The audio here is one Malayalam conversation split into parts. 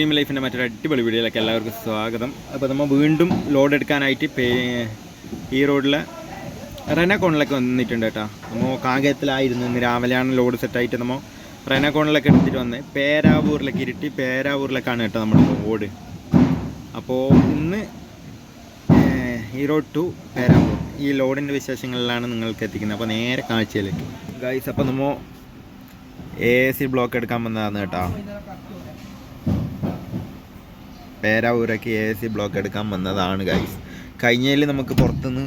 ഡ്രീം ലൈഫിന്റെ മറ്റൊരു അടിപൊളി വീഡിയോയിലേക്ക് എല്ലാവർക്കും സ്വാഗതം. അപ്പോൾ നമ്മൾ വീണ്ടും ലോഡ് എടുക്കാനായിട്ട് ഈ റോഡിലെ റെനക്കോണിലൊക്കെ വന്നിട്ടുണ്ട് കേട്ടോ. നമ്മൾ കാകയത്തിലായിരുന്നു ഇന്ന് രാവിലെയാണ് ലോഡ് സെറ്റായിട്ട് നമ്മൾ റെനക്കോണിലൊക്കെ എടുത്തിട്ട് വന്ന്. പേരാവൂരിലേക്ക് ഇരുട്ടി പേരാവൂരിലേക്കാണ് കേട്ടോ നമ്മുടെ റോഡ് അപ്പോൾ ഇന്ന് റോഡ് ടു പേരാവൂർ. ഈ ലോഡിന്റെ വിശേഷങ്ങളിലാണ് നിങ്ങൾക്ക് എത്തിക്കുന്നത്. അപ്പോൾ നേരെ കാഴ്ചയിലേക്ക്. ഗൈസ് അപ്പോൾ നമ്മൾ എ സി ബ്ലോക്ക് എടുക്കാൻ വന്നതാണ് കേട്ടോ. പേരാവൂരൊക്കെ എ സി ബ്ലോക്ക് എടുക്കാൻ വന്നതാണ് ഗൈസ് കഴിഞ്ഞതിൽ നമുക്ക് പുറത്തുനിന്ന്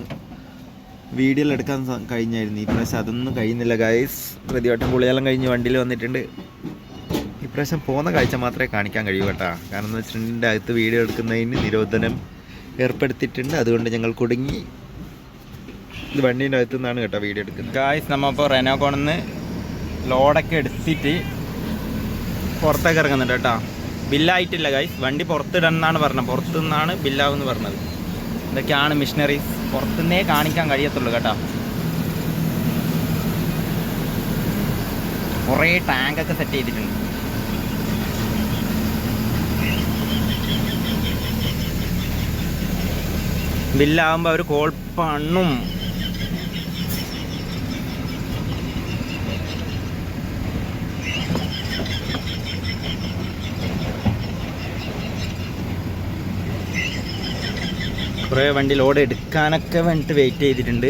വീഡിയോ എടുക്കാൻ കഴിഞ്ഞായിരുന്നു. ഇപ്രാവശ്യം അതൊന്നും കഴിയുന്നില്ല ഗൈസ് പ്രതിവട്ടം പുളിയെല്ലാം കഴിഞ്ഞ് വണ്ടിയിൽ വന്നിട്ടുണ്ട്. ഇപ്രാവശ്യം പോകുന്ന കാഴ്ച മാത്രമേ കാണിക്കാൻ കഴിയൂ കേട്ടോ. കാരണം എന്ന് വെച്ചിട്ടുണ്ടെങ്കിൽ അകത്ത് വീഡിയോ എടുക്കുന്നതിന് നിരോധനം ഏർപ്പെടുത്തിയിട്ടുണ്ട്. അതുകൊണ്ട് ഞങ്ങൾ കുടുങ്ങി ഇത് വണ്ടീന്റെ അകത്തു നിന്നാണ് കേട്ടോ വീഡിയോ എടുക്കുന്നത്. ഗായ്സ് റെനോ റെനോകോണിന്ന് ലോഡൊക്കെ എടുത്തിട്ട് പുറത്തേക്ക് ഇറങ്ങുന്നുണ്ട് കേട്ടോ. ബില്ലായിട്ടില്ല ഗൈസ് വണ്ടി പുറത്തിടണം എന്നാണ് പറഞ്ഞത്. പുറത്തു നിന്നാണ് ബില്ലാവെന്ന് പറഞ്ഞത്. ഇതൊക്കെയാണ് മിഷനറീസ് പുറത്തുനിന്നേ കാണിക്കാൻ കഴിയത്തുള്ളൂ കേട്ടോ. കുറേ ടാങ്കൊക്കെ സെറ്റ് ചെയ്തിട്ടുണ്ട്. ബില്ലാകുമ്പോൾ അവർ കോൾ പണ്ണും കുറേ വണ്ടി ലോഡ് എടുക്കാനൊക്കെ വേണ്ടിയിട്ട് വെയിറ്റ് ചെയ്തിട്ടുണ്ട്.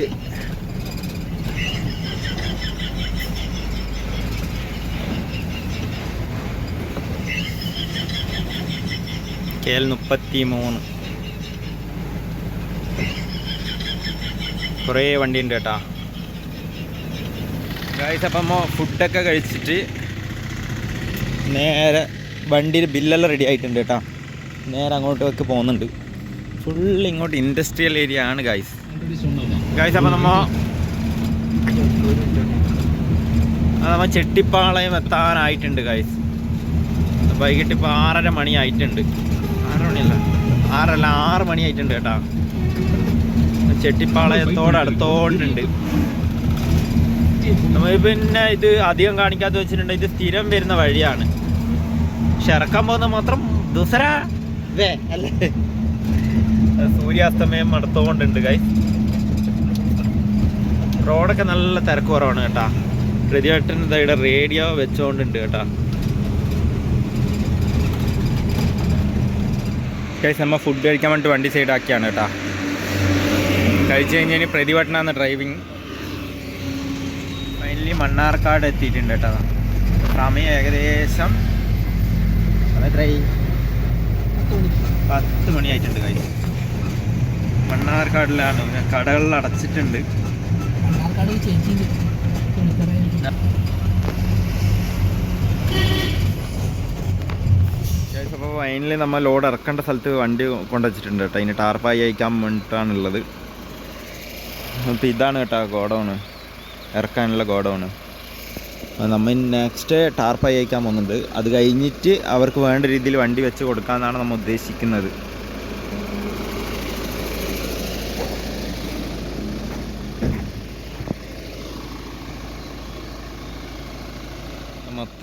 കെ എൽ മുപ്പത്തി മൂന്ന് കുറേ വണ്ടി ഉണ്ട് കേട്ടോ. ഗായ്സ് അപ്പം ഫുഡൊക്കെ കഴിച്ചിട്ട് നേരെ വണ്ടിയിൽ ബില്ലെല്ലാം റെഡി ആയിട്ടുണ്ട് കേട്ടോ. നേരെ അങ്ങോട്ടേക്ക് പോകുന്നുണ്ട്. ഫുൾ ഇങ്ങോട്ട് ഇൻഡസ്ട്രിയൽ ഏരിയ ആണ് ഗൈസ് ഗൈസ് അപ്പം നമ്മ അത് നമ്മ ചെട്ടിപ്പാളയം എത്താനായിട്ടുണ്ട് ഗൈസ് വൈകിട്ട് ഇപ്പോൾ ആറര മണി ആയിട്ടുണ്ട് ആറര മണിയല്ല. ആറല്ല ആറ് മണി ആയിട്ടുണ്ട് കേട്ടാ. ചെട്ടിപ്പാളയത്തോട് അടുത്തോണ്ടുണ്ട് നമ്മൾ പിന്നെ ഇത് അധികം കാണിക്കാത്ത വെച്ചിട്ടുണ്ടെങ്കിൽ ഇത് സ്ഥിരം വരുന്ന വഴിയാണ്. പക്ഷെ ഇറക്കാൻ പോകുന്ന മാത്രം ദുസര അല്ലേ? സൂര്യാസ്തമയം നടത്തുകൊണ്ടുണ്ട് കൈ റോഡൊക്കെ നല്ല തിരക്ക് കുറവാണ് കേട്ടാ. പ്രതിയേട്ടൻ ഇവിടെ റേഡിയോ വെച്ചുകൊണ്ടുണ്ട് കേട്ടാ. കൈസ് നമ്മൾ ഫുഡ് കഴിക്കാൻ വേണ്ടി വണ്ടി സൈഡാക്കിയാണ് കേട്ടാ. കഴിച്ചു കഴിഞ്ഞാൽ ഇനി പ്രതിവട്ടനാണ് ഡ്രൈവിങ് ഫൈനലി മണ്ണാർക്കാട് എത്തിയിട്ടുണ്ട് കേട്ടോ. സമയം ഏകദേശം പത്ത് മണിയായിട്ടുണ്ട് കഴിച്ചു മണ്ണാർക്കാടിലാണ്. ഞാൻ കടകളിൽ അടച്ചിട്ടുണ്ട്. അപ്പോൾ ഫൈനലി നമ്മൾ ലോഡ് ഇറക്കേണ്ട സ്ഥലത്ത് വണ്ടി കൊണ്ടുവച്ചിട്ടുണ്ട് കേട്ടോ. അതിന് ടാർപ്പായി അയക്കാൻ വേണ്ടിയിട്ടാണുള്ളത് അപ്പോൾ ഇതാണ് കേട്ടോ ഗോഡൗണ് ഇറക്കാനുള്ള ഗോഡൗണ് നമ്മൾ നെക്സ്റ്റ് ടാർപ്പായി അയക്കാൻ പോകുന്നുണ്ട്. അത് കഴിഞ്ഞിട്ട് അവർക്ക് വേണ്ട രീതിയിൽ വണ്ടി വെച്ച് കൊടുക്കാമെന്നാണ് നമ്മൾ ഉദ്ദേശിക്കുന്നത്.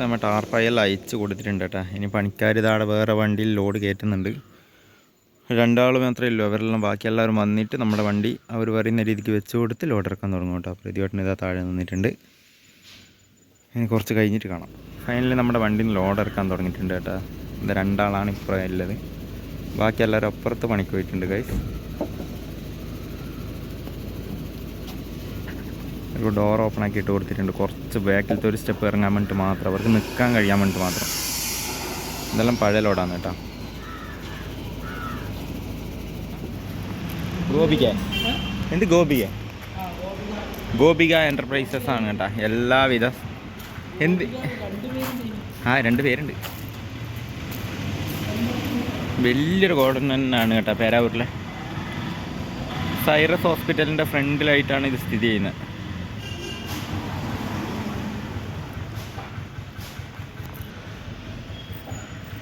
മൊത്തം നമ്മൾ ടാർപ്പായെല്ലാം അയച്ച് കൊടുത്തിട്ടുണ്ട് കേട്ടോ. ഇനി പണിക്കാർ ഇതാടെ വേറെ വണ്ടിയിൽ ലോഡ് കയറ്റുന്നുണ്ട്. രണ്ടാൾ മാത്രമേ ഉള്ളൂ. അവരെല്ലാം ബാക്കി എല്ലാവരും വന്നിട്ട് നമ്മുടെ വണ്ടി അവർ പറയുന്ന രീതിക്ക് വെച്ച് കൊടുത്ത് ലോഡ് ഇറക്കാൻ തുടങ്ങും കേട്ടോ. പ്രതിവട്ടൻ ഇതാ താഴെ നിന്നിട്ടുണ്ട്. ഇനി കുറച്ച് കഴിഞ്ഞിട്ട് കാണാം. ഫൈനലി നമ്മുടെ വണ്ടിയിൽ ലോഡ് ഇറക്കാൻ തുടങ്ങിയിട്ടുണ്ട് കേട്ടോ. ഇത് രണ്ടാളാണ് ഇപ്പോൾ ഉള്ളത്. ബാക്കി എല്ലാവരും അപ്പുറത്ത് പണിക്ക് പോയിട്ടുണ്ട് കൈസ് ഒരു ഡോർ ഓപ്പൺ ആക്കി ഇട്ട് കൊടുത്തിട്ടുണ്ട്. കുറച്ച് ബാക്കിലത്തെ ഒരു സ്റ്റെപ്പ് ഇറങ്ങാൻ വേണ്ടിയിട്ട് മാത്രം. അവർക്ക് നിൽക്കാൻ കഴിയാൻ വേണ്ടിയിട്ട് മാത്രം. ഇതെല്ലാം പഴയ ലോഡാണ് കേട്ടോ. എന്ത് ഗോപിക? ഗോപിക എന്റർപ്രൈസസ് ആണ് കേട്ടോ. എല്ലാവിധ എന്ത് ആ രണ്ട് പേരുണ്ട്. വലിയൊരു ഗോഡൻ തന്നെയാണ് കേട്ടോ പേരാവൂരിലെ. സൈറസ് ഹോസ്പിറ്റലിന്റെ ഫ്രണ്ടിലായിട്ടാണ് ഇത് സ്ഥിതി ചെയ്യുന്നത്.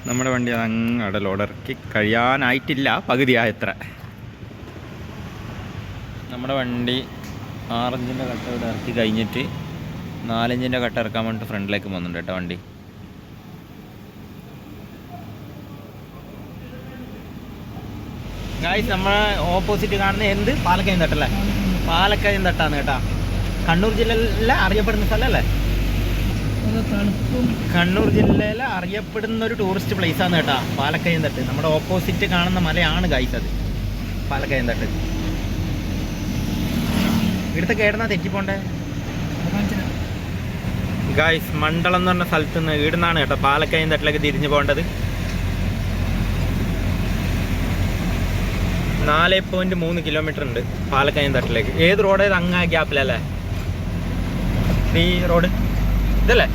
നമ്മുടെ വണ്ടി അങ്ങടെ ലോഡിറക്കി കഴിയാനായിട്ടില്ല. പകുതിയായത്ര. നമ്മുടെ വണ്ടി ആറഞ്ചിന്റെ കട്ട ഇവിടെ ഇറക്കി കഴിഞ്ഞിട്ട് നാലഞ്ചിന്റെ കട്ട ഇറക്കാൻ വേണ്ടിയിട്ട് ഫ്രണ്ടിലേക്ക് പോകുന്നുണ്ട് കേട്ടോ വണ്ടി. ഗായ്സ് നമ്മളെ ഓപ്പോസിറ്റ് കാണുന്ന എന്ത്? പാലക്കയം തട്ടല്ലേ? പാലക്കയം തട്ടാണ് കേട്ടോ. കണ്ണൂർ ജില്ലയിലെ അറിയപ്പെടുന്ന സ്ഥലമല്ലേ തണുപ്പും കണ്ണൂർ ജില്ലയിലെ അറിയപ്പെടുന്ന ഒരു ടൂറിസ്റ്റ് പ്ലേസ് ആണ് കേട്ടാ പാലക്കയം തട്ട്. നമ്മുടെ ഓപ്പോസിറ്റ് കാണുന്ന മലയാണ് അത്. പാലക്കയം തട്ട്. ഇവിടുത്തെ കേടുന്നാ തെറ്റിപ്പോണ്ടേ? ഗായ്സ് മണ്ഡലം എന്ന് പറഞ്ഞ സ്ഥലത്ത് നിന്ന് ഇവിടുന്നാണ് കേട്ടോ പാലക്കയം തട്ടിലേക്ക് തിരിഞ്ഞു പോകേണ്ടത്. നാല് പോയിന്റ് മൂന്ന് കിലോമീറ്റർ ഉണ്ട് പാലക്കയം തട്ടിലേക്ക്. ഏത് റോഡ് അങ്ങ് ഗ്യാപ്പിലല്ലേ ഈ റോഡ് ഇതല്ലേ?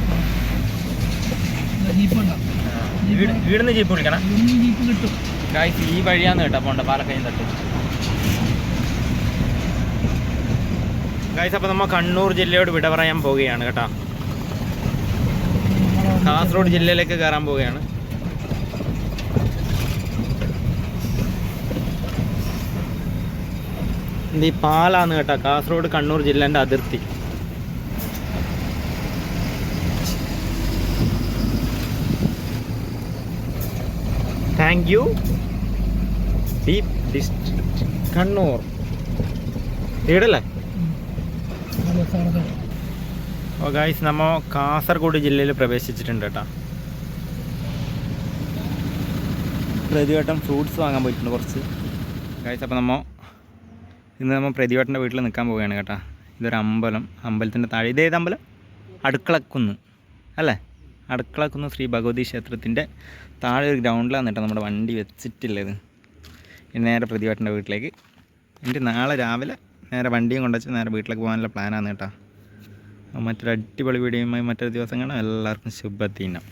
വീടിന്ന് ജീപ്പ്. വിളിക്കണം. ഗായ്സ് ഈ വഴിയാന്ന് കേട്ടോ പോണ്ട പാലക്കയം തട്ട്. ഗായ്സ് അപ്പോൾ നമ്മൾ കണ്ണൂർ ജില്ലയോട് വിട പറയാൻ പോവുകയാണ് കേട്ടോ. കാസർഗോഡ് ജില്ലയിലേക്ക് കയറാൻ പോവുകയാണ്. ഈ പാലാന്ന് കേട്ടോ കാസർഗോഡ് കണ്ണൂർ ജില്ലേന്റെ അതിർത്തി. Thank you deep district Kannur ഇടല്ലേ ഓ ഗായ്സ് നമ്മ കാസർഗോഡ് ജില്ലയിൽ പ്രവേശിച്ചിട്ടുണ്ട് കേട്ടോ. പ്രതിവട്ടം ഫ്രൂട്ട്സ് വാങ്ങാൻ പോയിട്ടുണ്ട് കുറച്ച്. ഗായ്സ് അപ്പോൾ നമ്മൾ ഇന്ന് നമ്മൾ പ്രതിവട്ടന്റെ വീട്ടിൽ നിൽക്കാൻ പോവുകയാണ് കേട്ടോ. ഇതൊരു അമ്പലം അമ്പലത്തിന്റെ താഴെ. ഇതേത് അമ്പലം? അടുക്കളക്കുന്ന്. അല്ലേ? അടുക്കളക്കുന്ന് ശ്രീ ഭഗവതി ക്ഷേത്രത്തിന്റെ താഴെ ഒരു ഗ്രൗണ്ടിലാണ് കേട്ടോ നമ്മുടെ വണ്ടി വെച്ചിട്ടുള്ളത്. ഇനി നേരെ പ്രതിവട്ടന്റെ വീട്ടിലേക്ക്. എന്നിട്ട് നാളെ രാവിലെ നേരെ വണ്ടിയും കൊണ്ടുവച്ച് നേരെ വീട്ടിലേക്ക് പോകാനുള്ള പ്ലാനാണ് കേട്ടോ. മറ്റൊരു അടിപൊളി വീഡിയോയുമായി മറ്റൊരു ദിവസം കാണാം. എല്ലാവർക്കും ശുഭദിനം.